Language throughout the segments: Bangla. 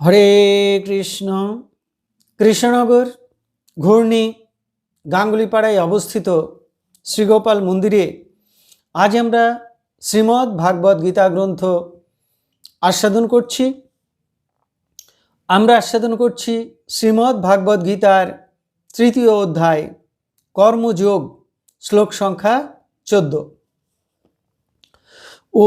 হরে কৃষ্ণ। কৃষ্ণনগর ঘূর্ণি গাঙ্গুলিপাড়ায় অবস্থিত শ্রীগোপাল মন্দিরে আজ আমরা শ্রীমদ্ ভাগবত গীতা গ্রন্থ আস্বাদন করছি। আমরা আস্বাদন করছি শ্রীমদ্ ভাগবত গীতার তৃতীয় অধ্যায়, কর্মযোগ, শ্লোক সংখ্যা চোদ্দ। ও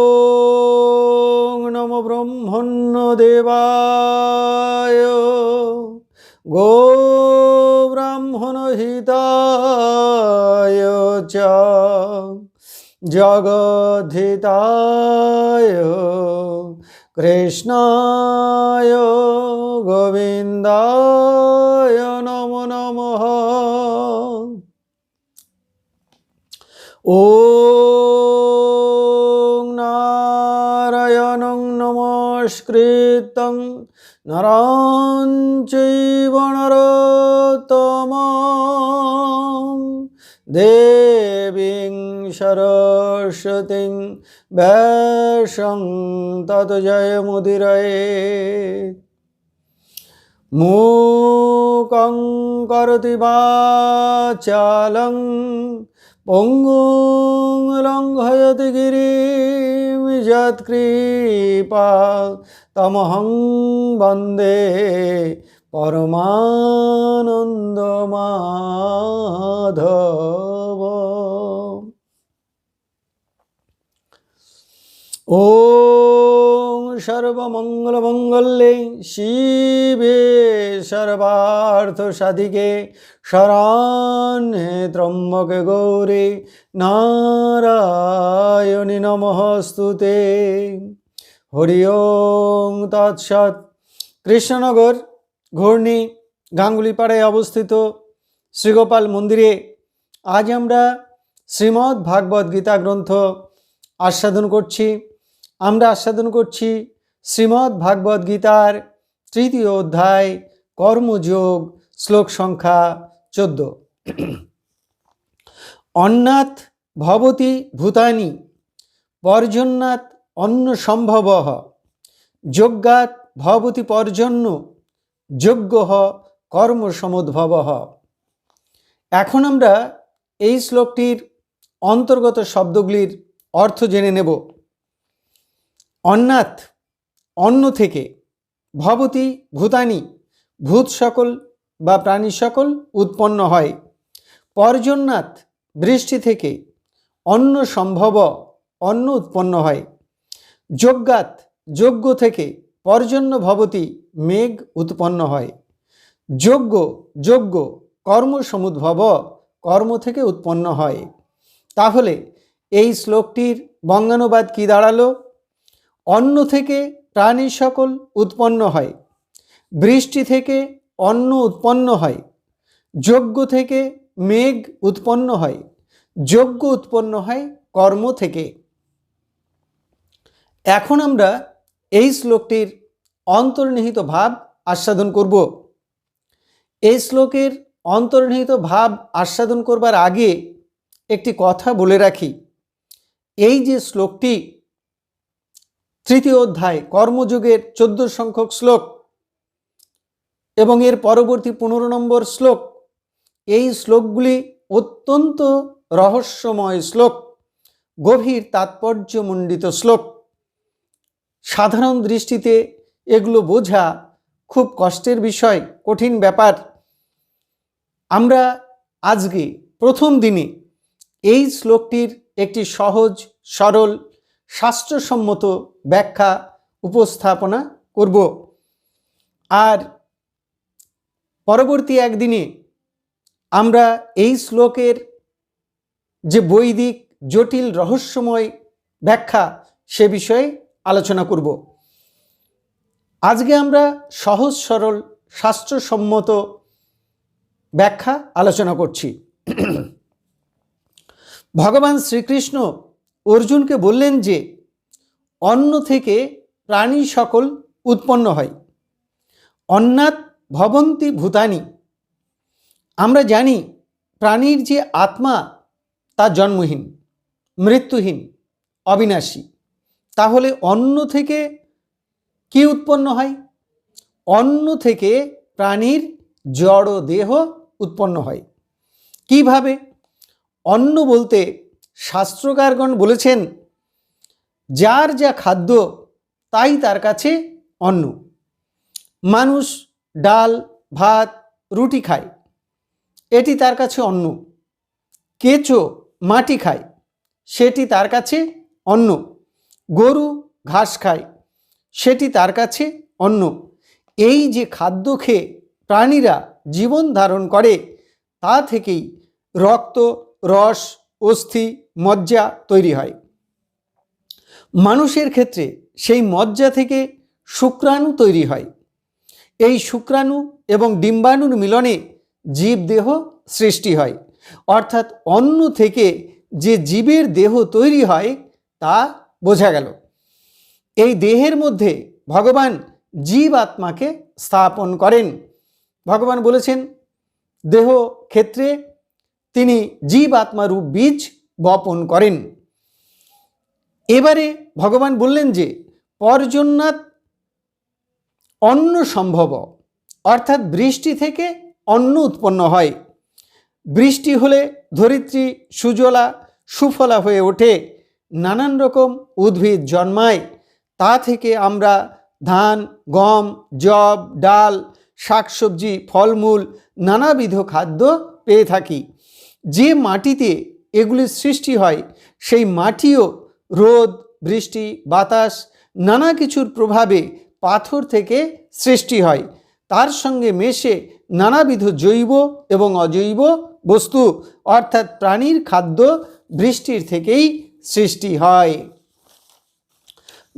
দেবায়। গো ব্রাহ্মণ হিতায় চ জগদ্ধিতায় কৃষ্ণায় গোবিন্দায় নম নম। ও নমস্কৃতং নরঞ্চৈব নরতম দেবীং সরস্বতীং ব্যাসং তত জয় মুদিরয়ে মূকং করতি বাচালং পঙ্গুং লঙ্ঘয়তি গিরিম যৎকৃপা তমহং বন্দে পরমানন্দ মাধব ॐ সর্বমঙ্গলমঙ্গলে শিবে সর্বার্থ সাধিকে শরণে ত্রম্বকে গৌরে নারায়ণী নমস্তুতে। হরি ওং তৎসৎ। কৃষ্ণনগর ঘূর্ণি গাঙ্গুলিপাড়ায় অবস্থিত শ্রীগোপাল মন্দিরে আজ আমরা শ্রীমদ্ ভাগবত গীতা গ্রন্থ আস্বাদন করছি। আমরা আস্বাদন করছি শ্রীমদ্ ভাগবত গীতার তৃতীয় অধ্যায়, কর্মযোগ, শ্লোক সংখ্যা চোদ্দ। অন্নাথ ভবতি ভূতানি, পর্জন্যাৎ অন্ন সম্ভব, যজ্ঞাৎ ভবতি পর্জন্য, যজ্ঞ কর্মসমুদ্ভব এখন আমরা এই শ্লোকটির অন্তর্গত শব্দগুলির অর্থ জেনে নেব। অন্নাথ, অন্ন থেকে, ভবতি, ভূতানি, ভূত সকল বা প্রাণী সকল উৎপন্ন হয়। পর্জন্যাথ বৃষ্টি থেকে, অন্ন সম্ভব, অন্ন উৎপন্ন হয়। যজ্ঞাত যজ্ঞ থেকে, পর্জন্য ভবতি, মেঘ উৎপন্ন হয়। যজ্ঞ যজ্ঞ, কর্ম সমুদ্ভব, কর্ম থেকে উৎপন্ন হয়। তাহলে এই শ্লোকটির বঙ্গানুবাদ কি দাঁড়াল? অন্ন থেকে প্রাণী সকল উৎপন্ন হয়। বৃষ্টি থেকে অন্ন উৎপন্ন হয়। যজ্ঞ থেকে মেঘ উৎপন্ন হয়। যজ্ঞ উৎপন্ন হয় কর্ম থেকে। এখন আমরা এই শ্লোকটির অন্তর্নিহিত ভাব আস্বাদন করব। এই শ্লোকের অন্তর্নিহিত ভাব আস্বাদন করবার আগে একটি কথা বলে রাখি। এই যে শ্লোকটি তৃতীয় অধ্যায়, কর্মযুগের চোদ্দ সংখ্যক শ্লোক এবং এর পরবর্তী পনেরো নম্বর শ্লোক। এই শ্লোকগুলি অত্যন্ত রহস্যময় শ্লোক, গভীর তাৎপর্যমণ্ডিত শ্লোক। সাধারণ দৃষ্টিতে এগুলো বোঝা খুব কষ্টের বিষয়, কঠিন ব্যাপার। আমরা আজকে প্রথম দিনে এই শ্লোকটির একটি সহজ, সরল শাস্ত্রসম্মত ব্যাখ্যা, উপস্থাপনা করব। আর পরবর্তী একদিনে আমরা এই শ্লোকের যে বৈদিক, জটিল, রহস্যময় ব্যাখ্যা, সে বিষয়ে আলোচনা করব। আজকে আমরা সহজ, সরল, শাস্ত্রসম্মত ব্যাখ্যা আলোচনা করছি। ভগবান শ্রীকৃষ্ণ অর্জুনকে বললেন যে, অন্ন থেকে প্রাণী সকল উৎপন্ন হয়। অন্নাৎ ভবন্তি ভূতানি। আমরা জানি প্রাণীর যে আত্মা, তা জন্মহীন, মৃত্যুহীন, অবিনাশী। তাহলে অন্ন থেকে কি উৎপন্ন হয়? অন্ন থেকে প্রাণীর জড় দেহ উৎপন্ন হয়। কীভাবে? অন্ন বলতে শাস্ত্রকারগণ বলেছেন, যার যা খাদ্য, তাই তার কাছে অন্ন। মানুষ ডাল, ভাত, রুটি খায়, এটি তার কাছে অন্ন। কেঁচো, মাটি খায়, সেটি তার কাছে অন্ন। গরু, ঘাস খায়, সেটি তার কাছে অন্ন। এই যে খাদ্য খেয়ে প্রাণীরা জীবন ধারণ করে, তা থেকেই রক্ত, রস অস্থি, মজ্জা তৈরি হয়। মানুষের ক্ষেত্রে সেই মজ্জা থেকে শুক্রাণু তৈরি হয়। এই শুক্রাণু এবং ডিম্বাণুর মিলনে জীবদেহ সৃষ্টি হয়। অর্থাৎ অন্ন থেকে যে জীবের দেহ তৈরি হয় তা বোঝা গেল। এই দেহের মধ্যে ভগবান জীব আত্মাকে স্থাপন করেন। ভগবান বলেছেন, দেহ ক্ষেত্রে তিনি জীব আত্মারূপ বীজ বপন করেন। এবারে ভগবান বললেন যে পর্জন্যাৎ অন্ন সম্ভব, অর্থাৎ বৃষ্টি থেকে অন্ন উৎপন্ন হয়। বৃষ্টি হলে ধরিত্রী সুজলা সুফলা হয়ে ওঠে, নানান রকম উদ্ভিদ জন্মায়। তা থেকে আমরা ধান, গম জব ডাল, শাকসবজি, ফলমূল, নানাবিধ খাদ্য পেয়ে থাকি। যে মাটিতে এগুলির সৃষ্টি হয়, সেই মাটিও রোদ, বৃষ্টি, বাতাস, নানা কিছুর প্রভাবে পাথর থেকে সৃষ্টি হয়। তার সঙ্গে মেশে নানাবিধ জৈব এবং অজৈব বস্তু, অর্থাৎ প্রাণীর খাদ্য বৃষ্টির থেকেই সৃষ্টি হয়।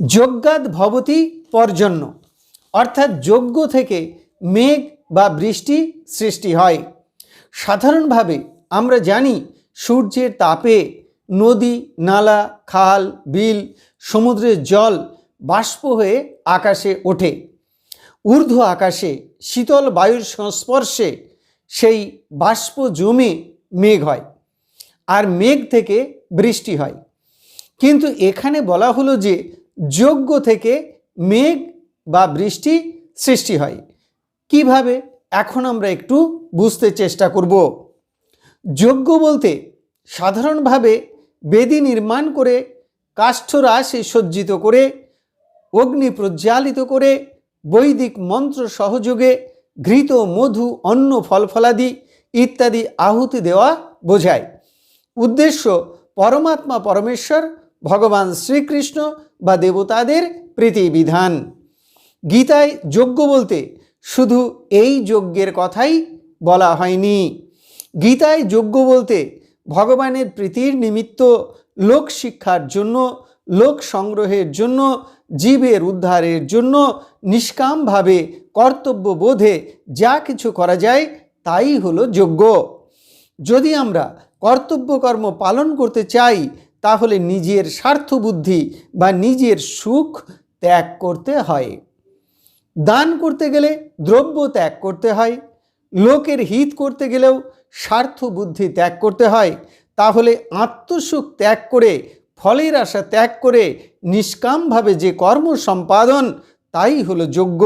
যজ্ঞাদ ভবতী পর্জন্য, অর্থাৎ যজ্ঞ থেকে মেঘ বা বৃষ্টি সৃষ্টি হয়। সাধারণভাবে আমরা জানি সূর্যের তাপে নদী, নালা, খাল, বিল, সমুদ্রের জল, বাষ্প হয়ে আকাশে ওঠে। ঊর্ধ্ব আকাশে, শীতল বায়ুর সংস্পর্শে সেই বাষ্প জমে মেঘ হয় আর মেঘ থেকে বৃষ্টি হয়। কিন্তু এখানে বলা হলো যে যজ্ঞ থেকে মেঘ বা বৃষ্টি সৃষ্টি হয়। কীভাবে? এখন আমরা একটু বুঝতে চেষ্টা করব। যজ্ঞ বলতে সাধারণভাবে বেদি নির্মাণ করে কাষ্ঠরাশে সজ্জিত করে, অগ্নি প্রজ্বালিত করে, বৈদিক মন্ত্র সহযোগে ঘৃত, মধু, অন্ন ফলফলাদি ইত্যাদি আহুতি দেওয়া বোঝায়। উদ্দেশ্য, পরমাত্মা পরমেশ্বর, ভগবান শ্রীকৃষ্ণ বা দেবতাদের প্রীতিবিধান। গীতায় যজ্ঞ বলতে শুধু এই যজ্ঞের কথাই বলা হয়নি। গীতায় যোগ্য বলতে ভগবানের প্রীতির নিমিত্ত লোক শিক্ষার জন্য, লোক সংগ্রহের জন্য, জীবের উদ্ধারের জন্য নিষ্কামভাবে কর্তব্য বোধে যা কিছু করা যায় তাই হলো যোগ্য। যদি আমরা কর্তব্যকর্ম পালন করতে চাই, তাহলে নিজের স্বার্থবুদ্ধি বা নিজের সুখ ত্যাগ করতে হয়। দান করতে গেলে দ্রব্য ত্যাগ করতে হয়, লোকের হিত করতে গেলেও স্বার্থ বুদ্ধি ত্যাগ করতে হয়, তাহলে আত্মসুখ ত্যাগ করে, ফলের আশা ত্যাগ করে, নিষ্কামভাবে যে কর্ম সম্পাদন, তাই হলো যোগ্য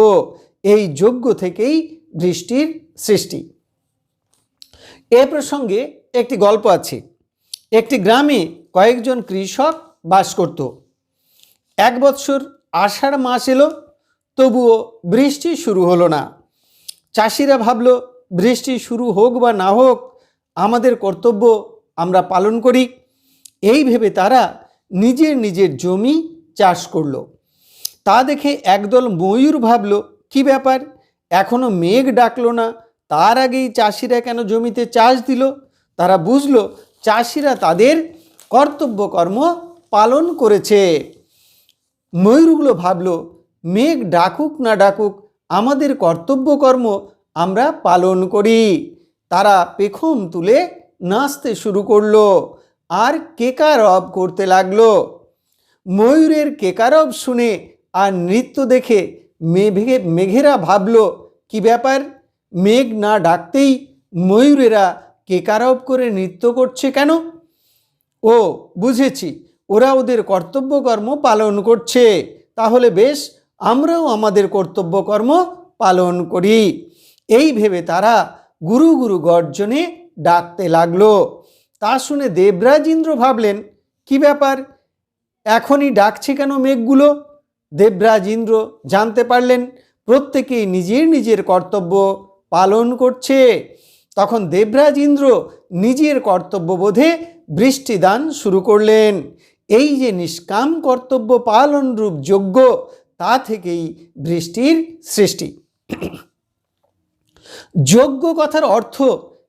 এই যোগ্য থেকেই বৃষ্টির সৃষ্টি। এ প্রসঙ্গে একটি গল্প আছে। একটি গ্রামে কয়েকজন কৃষক বাস করত। এক বৎসর আষাঢ় মাস এলো, তবুও বৃষ্টি শুরু হলো না। চাষিরা ভাবল বৃষ্টি শুরু হোক বা না হোক, আমাদের কর্তব্য আমরা পালন করি। এই ভেবে তারা নিজের নিজের জমি চাষ করল। তা দেখে একদল ময়ূর ভাবল, কি ব্যাপার? এখনও মেঘ ডাকলো না। তার আগেই চাষিরা কেন জমিতে চাষ দিল? তারা বুঝলো, চাষিরা তাদের কর্তব্য কর্ম পালন করেছে। ময়ূরগুলো ভাবল, মেঘ ডাকুক না ডাকুক, আমাদের কর্তব্যকর্ম আমরা পালন করি। তারা পেখম তুলে নাচতে শুরু করল। আর কেকারব করতে লাগল। ময়ূরের কেকারব শুনে আর নৃত্য দেখে মেঘে, মেঘেরা ভাবল, কি ব্যাপার? মেঘ না ডাকতেই ময়ূরেরা কেকারব করে নৃত্য করছে কেন? ও, বুঝেছি। ওরা ওদের কর্তব্যকর্ম পালন করছে। তাহলে বেশ, আমরাও আমাদের কর্তব্যকর্ম পালন করি। এই ভেবে তারা গুরু গুরু গর্জনে ডাকতে লাগল। তা শুনে দেবরাজ ইন্দ্র ভাবলেন, কি ব্যাপার? এখনই ডাকছে কেন মেঘগুলো? দেবরাজ ইন্দ্র জানতে পারলেন, প্রত্যেকেই নিজের নিজের কর্তব্য পালন করছে। তখন দেবরাজ ইন্দ্র নিজের কর্তব্যবোধে বৃষ্টিদান শুরু করলেন। এই যে নিষ্কাম কর্তব্য পালন রূপ যোগ্য তা থেকেই বৃষ্টির সৃষ্টি। যোগ্য কথার অর্থ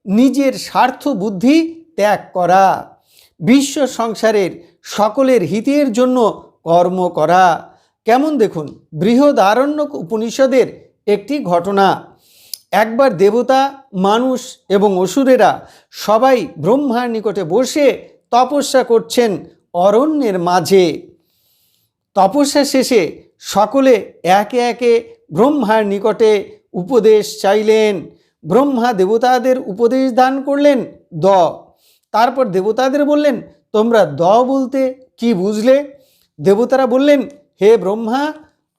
নিজের স্বার্থ বুদ্ধি ত্যাগ করা। বিশ্ব সংসারের সকলের হিতের জন্য কর্ম করা। কেমন দেখুন বৃহদারণ্যক উপনিষদের একটি ঘটনা। একবার দেবতা, মানুষ এবং অসুরেরা সবাই ব্রহ্মার নিকটে বসে তপস্যা করছেন অরণ্যের মাঝে। তপস্যা শেষে সকলে একে একে ব্রহ্মার নিকটে উপদেশ চাইলেন। ব্রহ্মা দেবতাদের উপদেশ দান করলেন দ। তারপর দেবতাদের বললেন, তোমরা দ বলতে কি বুঝলে? দেবতারা বললেন, হে ব্রহ্মা,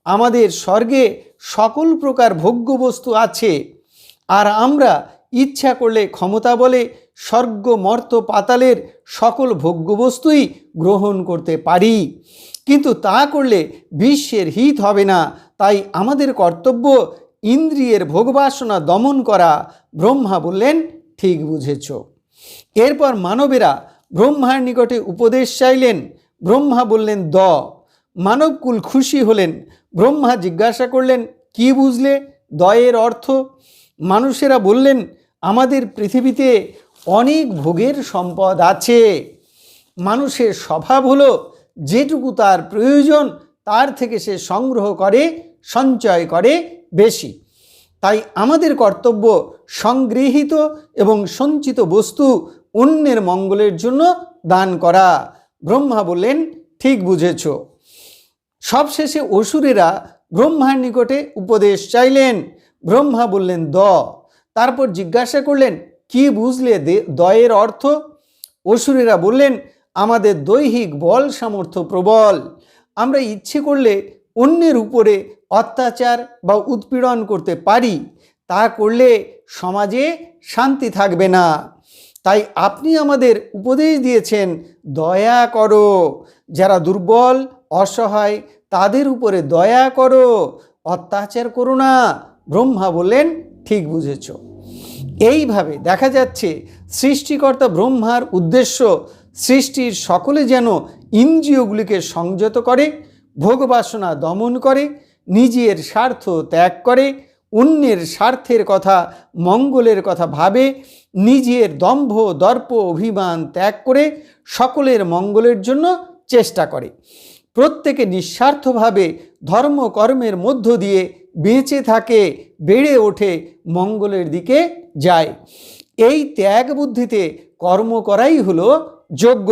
আমাদের স্বর্গে সকল প্রকার ভোগ্য বস্তু আছে। আর আমরা ইচ্ছা করলে ক্ষমতা বলে স্বর্গ মর্ত পাতালের সকল ভোগ্যবস্তুই গ্রহণ করতে পারি। কিন্তু তা করলে বিশ্বের হিত হবে না। তাই আমাদের কর্তব্য ইন্দ্রিয়ের ভোগবাসনা দমন করা ব্রহ্মা বললেন, ঠিক বুঝেছ। এরপর মানবেরা ব্রহ্মার নিকটে উপদেশ চাইলেন। ব্রহ্মা বললেন, দ। মানবকুল খুশি হলেন। ব্রহ্মা জিজ্ঞাসা করলেন, কি বুঝলে? দয়ের অর্থ? মানুষেরা বললেন, আমাদের পৃথিবীতে অনেক ভোগের সম্পদ আছে। মানুষের স্বভাব হলো, যেটুকু তার প্রয়োজন, তার থেকে সে সংগ্রহ করে, সঞ্চয় করে বেশি। তাই আমাদের কর্তব্য সংগৃহীত এবং সঞ্চিত বস্তু অন্যের মঙ্গলের জন্য দান করা। ব্রহ্মা বললেন, ঠিক বুঝেছ। সবশেষে অসুরেরা ব্রহ্মার নিকটে উপদেশ চাইলেন। ব্রহ্মা বললেন, দ। তারপর জিজ্ঞাসা করলেন, কি বুঝলে দয়ের অর্থ? অসুরেরা বললেন, আমাদের দৈহিক বল সামর্থ্য প্রবল। আমরা ইচ্ছে করলে অন্যের উপরে অত্যাচার বা উৎপীড়ন করতে পারি, তা করলে সমাজে শান্তি থাকবে না। তাই আপনি আমাদের উপদেশ দিয়েছেন, দয়া করো। যারা দুর্বল, অসহায়, তাদের উপরে দয়া করো। অত্যাচার করো না, ব্রহ্মা বললেন, ঠিক বুঝেছ। এইভাবে দেখা যাচ্ছে, সৃষ্টিকর্তা ব্রহ্মার উদ্দেশ্য সৃষ্টির সকলে যেন ইন্দ্রিয়গুলিকে সংযত করে ভোগবাসনা দমন করে নিজের স্বার্থ ত্যাগ করে, অন্যের স্বার্থের কথা, মঙ্গলের কথা ভাবে, নিজের দম্ভ, দর্প, অভিমান ত্যাগ করে সকলের মঙ্গলের জন্য চেষ্টা করে। প্রত্যেকে নিঃস্বার্থভাবে ধর্মকর্মের মধ্য দিয়ে বেঁচে থাকে, বেড়ে ওঠে, মঙ্গলের দিকে যায়। এই ত্যাগ বুদ্ধিতে কর্ম করাই হলো যোগ্য।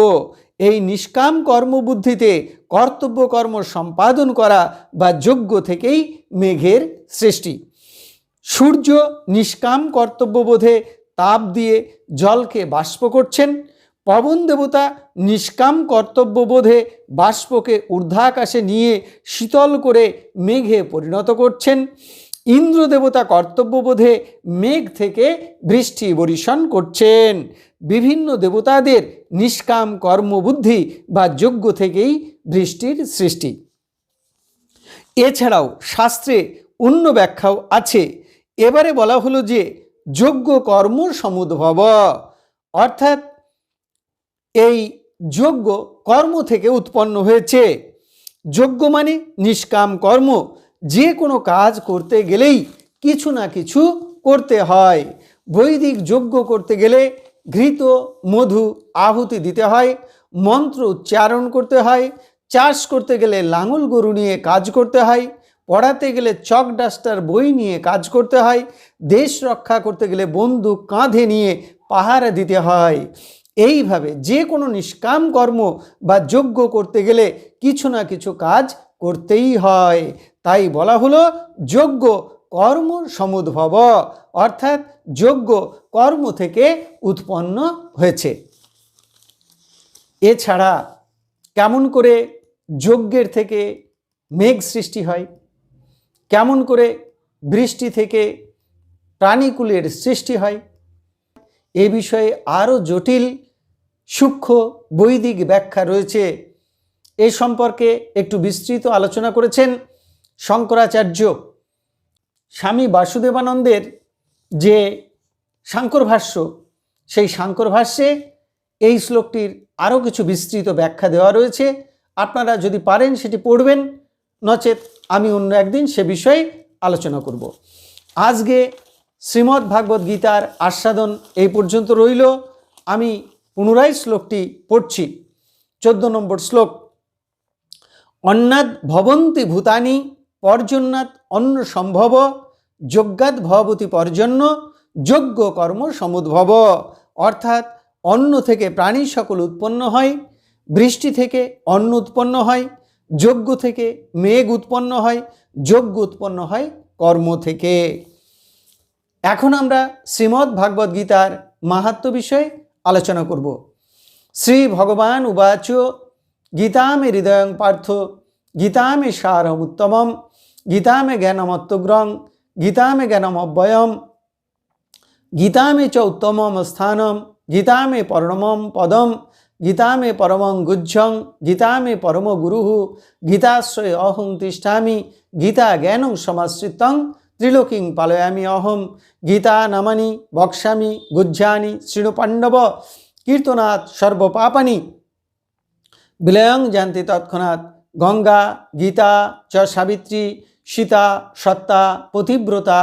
এই নিষ্কাম কর্মবুদ্ধিতে কর্তব্য কর্ম সম্পাদন করা বা যোগ্য থেকেই মেঘের সৃষ্টি। সূর্য নিষ্কাম কর্তব্যবোধে তাপ দিয়ে জলকে বাষ্প করছেন। পবন দেবতা নিষ্কাম কর্তব্যবোধে বাষ্পকে ঊর্ধ্বাকাশে নিয়ে শীতল করে মেঘে পরিণত করছেন। ইন্দ্র দেবতা কর্তব্যবোধে মেঘ থেকে বৃষ্টি বরিশন করছেন। বিভিন্ন দেবতাদের নিষ্কাম কর্মবুদ্ধি বা যোগ্য থেকেই বৃষ্টির সৃষ্টি। এছাড়াও শাস্ত্রে অন্য ব্যাখ্যাও আছে। এবারে বলা হলো যে যোগ্য কর্ম সমুদ্ভব। অর্থাৎ এই যোগ্য কর্ম থেকে উৎপন্ন হয়েছে। যোগ্য মানে নিষ্কাম কর্ম। যে কোনো কাজ করতে গেলেই কিছু না কিছু করতে হয়। বৈদিক যজ্ঞ করতে গেলে ঘৃত, মধু, আহুতি দিতে হয়, মন্ত্র উচ্চারণ করতে হয়, চাষ করতে গেলে লাঙল গরু নিয়ে কাজ করতে হয়, পড়াতে গেলে চক ডাস্টার বই নিয়ে কাজ করতে হয়, দেশ রক্ষা করতে গেলে বন্দুক, কাঁধে নিয়ে পাহারা দিতে হয়। এইভাবে যে কোনো নিষ্কাম কর্ম বা যোগ্য করতে গেলে কিছু না কিছু কাজ করতেই হয়। তাই বলা হলো যোগ্য কর্ম সমুদ্ভব, অর্থাৎ যোগ্য কর্ম থেকে উৎপন্ন হয়েছে। এছাড়া কেমন করে যজ্ঞের থেকে মেঘ সৃষ্টি হয়, কেমন করে বৃষ্টি থেকে প্রাণীকুলের সৃষ্টি হয়, এ বিষয়ে আরও জটিল সূক্ষ্ম বৈদিক ব্যাখ্যা রয়েছে। এ সম্পর্কে একটু বিস্তৃত আলোচনা করেছেন শঙ্করাচার্য স্বামী বাসুদেবানন্দের যে সাঙ্কর ভাষ্য, সেই সাঙ্কর ভাষ্যে এই শ্লোকটির আরও কিছু বিস্তৃত ব্যাখ্যা দেওয়া রয়েছে। আপনারা যদি পারেন সেটি পড়বেন, নচেত আমি অন্য একদিন সে বিষয়ে আলোচনা করব। আজকে শ্রীমদ্ ভাগবত গীতার আস্বাদন এই পর্যন্ত রইল। আমি পুনরায় শ্লোকটি পড়ছি। চোদ্দ নম্বর শ্লোক, অন্নাদ ভবন্তি ভূতানি পর্জন্যাৎ অন্ন সম্ভব যজ্ঞাত ভবতি পর্জন্য যোগ্য কর্ম সমুদ্ভব। অর্থাৎ অন্ন থেকে প্রাণী সকল উৎপন্ন হয়, বৃষ্টি থেকে অন্ন উৎপন্ন হয়, যজ্ঞ থেকে মেঘ উৎপন্ন হয়, যজ্ঞ উৎপন্ন হয় কর্ম থেকে। এখন আমরা শ্রীমদ্ ভাগবত গীতার মাহাত্ম বিষয়ে আলোচনা করব। শ্রী ভগবান উবাচ, গীতামে হৃদয়ং পার্থ, গীতামে সারমুত্তমম গীতামে জ্ঞানমত্তগ্রং গীতামে জ্ঞানমব্যয়ম গীতামে চ উত্তমম স্থানম, গীতামে পরমম পদম, গীতামে পরমং গুজ্জং, গীতামে পরম গুরু, গীতাশ্রয় অহং তিষ্ঠামি, গীতা জ্ঞানং সমাশ্রিতং ত্রিলোকিং পালয়ামি অহম, গীতা নামানি বক্সামি গুজ্জানি শৃণু পাণ্ডব কীর্তনাথ সর্বপাপানি। বিলয়ং জানতি তৎক্ষণাৎ গঙ্গা, গীতা চ সাবিত্রী সীতা, সত্তা পতিব্রতা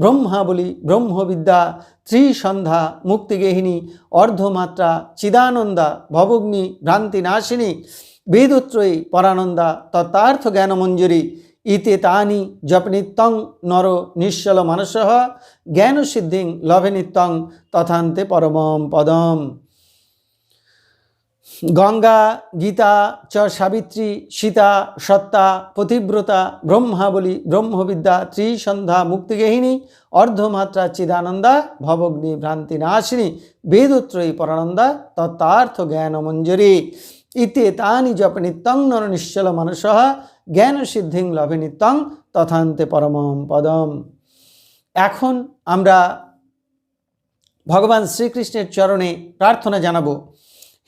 ব্রহ্মাবলী ব্রহ্মবিদ্যা, ত্রিসন্ধ্যা মুক্তিগেহিনী অর্ধমাত্রা, চিদানন্দা, ভবগ্নি, ভ্রান্তিনাশিনী, বেদত্রয়ী, পরানন্দা, তত্ত্বার্থ জ্ঞানমঞ্জুরি, ইতে তানি, জপনিত্যং, নর, নিশ্চল মানস, জ্ঞানসিদ্ধিং লভেনিত্যং তথান্তে পরমম পদম। গঙ্গা, গীতা চ সাবিত্রী, সীতা, সত্তা পতিব্রতা ব্রহ্মাবলী, ব্রহ্মবিদ্যা, ত্রিসন্ধ্যা মুক্তিগেহিনী অর্ধমাত্রা চিদানন্দা, ভবগ্নি ভ্রান্তি নাশিনী বেদত্রয়ী পরানন্দা, তত্ত্বার্থ জ্ঞান জ্ঞানমঞ্জুরি। ইতে তানি জপ নিত্যং নর নিশ্চল মানস, জ্ঞান সিদ্ধিং লভে নিত্যং তথান্তে পরমম পদম। এখন আমরা ভগবান শ্রীকৃষ্ণের চরণে প্রার্থনা জানাব।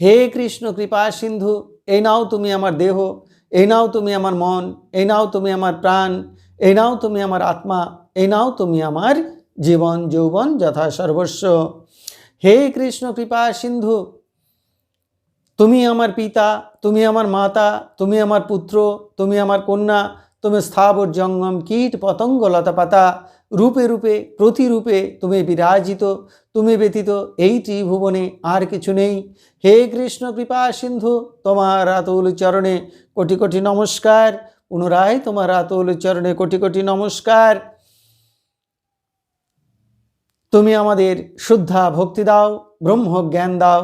হে কৃষ্ণ, কৃপা সিন্ধু, এই নাও তুমি আমার দেহ, এই নাও তুমি আমার মন, এই নাও তুমি আমার প্রাণ, এই নাও তুমি আমার আত্মা, এই নাও তুমি আমার জীবন, যৌবন যথা সর্বস্ব। হে কৃষ্ণ, কৃপা সিন্ধু, তুমি আমার পিতা, তুমি আমার মাতা, তুমি আমার পুত্র, তুমি আমার কন্যা, তুমি স্থাবর জঙ্গম, কীট পতঙ্গ লতাপাতা রূপে রূপে, প্রতিরূপে তুমি বিরাজিত, তুমি ব্যতীত এই ত্রিভুবনে আর কিছু নেই। হে কৃষ্ণ কৃপা সিন্ধু, তোমার আতুল চরণে কোটি কোটি নমস্কার। পুনরায় তোমার আতুল চরণে কোটি কোটি নমস্কার। তুমি আমাদের শুদ্ধা ভক্তি দাও ব্রহ্ম জ্ঞান দাও।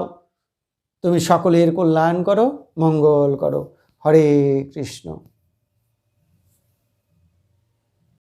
তুমি সকলের কল্যাণ করো, মঙ্গল করো। হরে কৃষ্ণ।